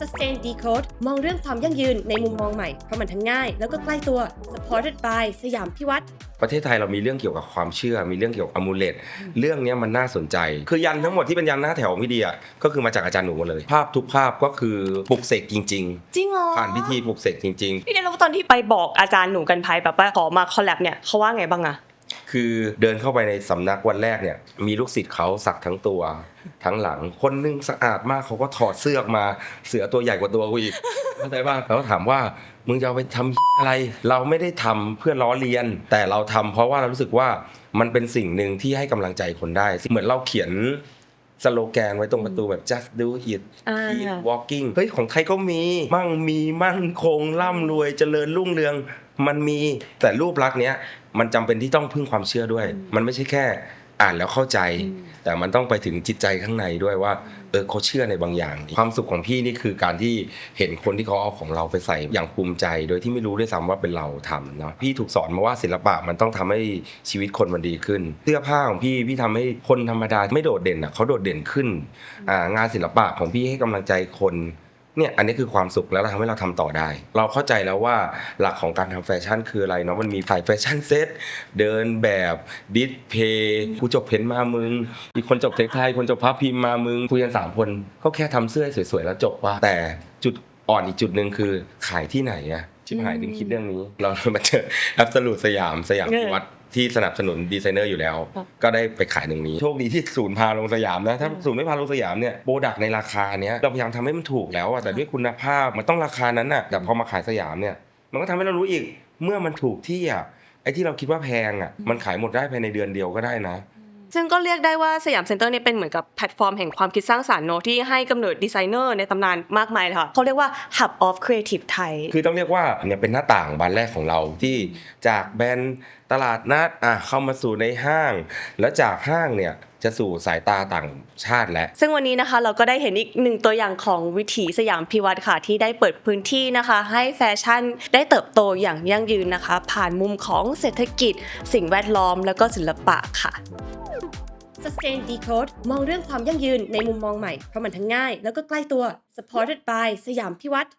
Sustain Decode มองเรื่องความยั่งยืนในมุมมองใหม่ เพราะมันทั้งง่ายแล้วก็ใกล้ตัว Supported by สยามพิวัตรประเทศไทยเรามีเรื่องเกี่ยวกับความเชื่อ มีเรื่องเกี่ยวกับอมูเลตเรื่องเนี้ยมันน่าสนใจ คือยันทั้งหมดที่เป็นยันหน้าแถวพี่เดียก็คือมาจากอาจารย์หนูหมดเลย ภาพทุกภาพก็คือปลุกเสกจริงจริงเหรอๆผ่านพิธีปลุกเสกจริงพี่เดนแล้วตอนที่ไปบอกอาจารย์หนูกันภัยแบบว่าขอมาคอลแลบเนี่ยเขาว่าไงบ้างอะๆ คือเดินเข้าไปในสำนักวันแรกเนี่ย มีลูกศิษย์เขาสักทั้งตัว ทั้งหลังคนนึงสะอาดมากเขาก็ถอดเสื้อออกมาเสือตัวใหญ่กว่าตัวกูอีกเข้าใจป่ะแล้วถามว่ามึงจะเอาไปทำอะไร เราไม่ได้ทำเพื่อล้อเลียน แต่เราทำเพราะว่าเรารู้สึกว่ามันเป็นสิ่งหนึ่งที่ให้กำลังใจคนได้ เหมือนเราเขียน สโลแกนไว้ตรงประตูแบบ just do it อ่า keep walking เฮ้ยของไทยก็มี มั่งมีมั่นคงร่ำรวยเจริญรุ่งเรือง มันมีแต่รูปลักษณ์เนี้ยมันจำเป็นที่ต้องพึ่งความเชื่อด้วย มันไม่ใช่แค่ อ่านแล้วเข้าใจ แต่มันต้องไปถึงจิตใจข้างในด้วยว่าเออเขาเชื่อในบางอย่าง ความสุขของพี่นี่คือการที่เห็นคนที่เขาเอาของเราไปใส่อย่างภูมิใจ โดยที่ไม่รู้ด้วยซ้ำว่าเป็นเราทำเนาะพี่ถูกสอนมาว่าศิลปะมันต้องทำให้ชีวิตคนมันดีขึ้น เสื้อผ้าของพี่พี่ทำให้คนธรรมดาไม่โดดเด่นอะเขาโดดเด่นขึ้นอ่างานศิลปะของพี่ให้กำลังใจคน เนี่ยอันนี้คือความสุขแล้วเราทำให้เราทำต่อได้ เราเข้าใจแล้วว่าหลักของการทำแฟชั่นคืออะไรเนาะมันมีฝ่ายแฟชั่นเซ็ตเดินแบบดิสเพย์กูจบเพนมามึง อีกคนจบเทคไทยคนจบพับพิมพ์มามึงคุยกันสามคนเขาแค่ทำเสื้อให้สวยๆแล้วจบว่าแต่จุดอ่อนอีกจุดหนึ่งคือขายที่ไหนอะ ชิบหายถึงคิดเรื่องนี้ เรามาเจอแอ s ส l u t e สยามสยามพิวัตรที่สนับสนุนดีไซเนอร์อยู่แล้วครับก็ได้ไปขายตรงนี้ โชคดีที่ศูนย์พาลงสยามนะ ถ้าศูนย์ไม่พาลงสยามเนี่ยโปรดักในราคาเนี้ยเราพยายามทำให้มันถูกแล้วอะแต่ด้วยคุณภาพมันต้องราคานั้นน่ะแต่พอมาขายสยามเนี่ย มันก็ทำให้เรารู้อีกเมื่อมันถูกที่อะไอ้ที่เราคิดว่าแพงอะมันขายหมดได้ภายในเดือนเดียวก็ได้นะ ซึ่งก็เรียกได้ว่าสยามเซ็นเตอร์เนี่ยเป็นเหมือนกับแพลตฟอร์มแห่งความคิดสร้างสรรค์เนอะที่ให้กำเนิดดีไซเนอร์ในตำนานมากมายเลยค่ะเขาเรียกว่า Hub of Creative Thai คือต้องเรียกว่าเนี่ยเป็นหน้าต่างบานแรกของเราที่จากแบรนด์ตลาดนัดอะเข้ามาสู่ในห้าง แล้วจากห้างเนี่ยจะสู่สายตาต่างชาติแล้ว ซึ่งวันนี้นะคะเราก็ได้เห็นอีกหนึ่งตัวอย่างของวิถีสยามพิวัตรค่ะ ที่ได้เปิดพื้นที่นะคะ ให้แฟชั่นได้เติบโตอย่างยั่งยืนนะคะ ผ่านมุมของเศรษฐกิจ สิ่งแวดล้อมแล้วก็ศิลปะค่ะ Sustain Decode มองเรื่องความยั่งยืนในมุมมองใหม่ เพราะมันทั้งง่ายแล้วก็ใกล้ตัว Supported by สยามพิวัตร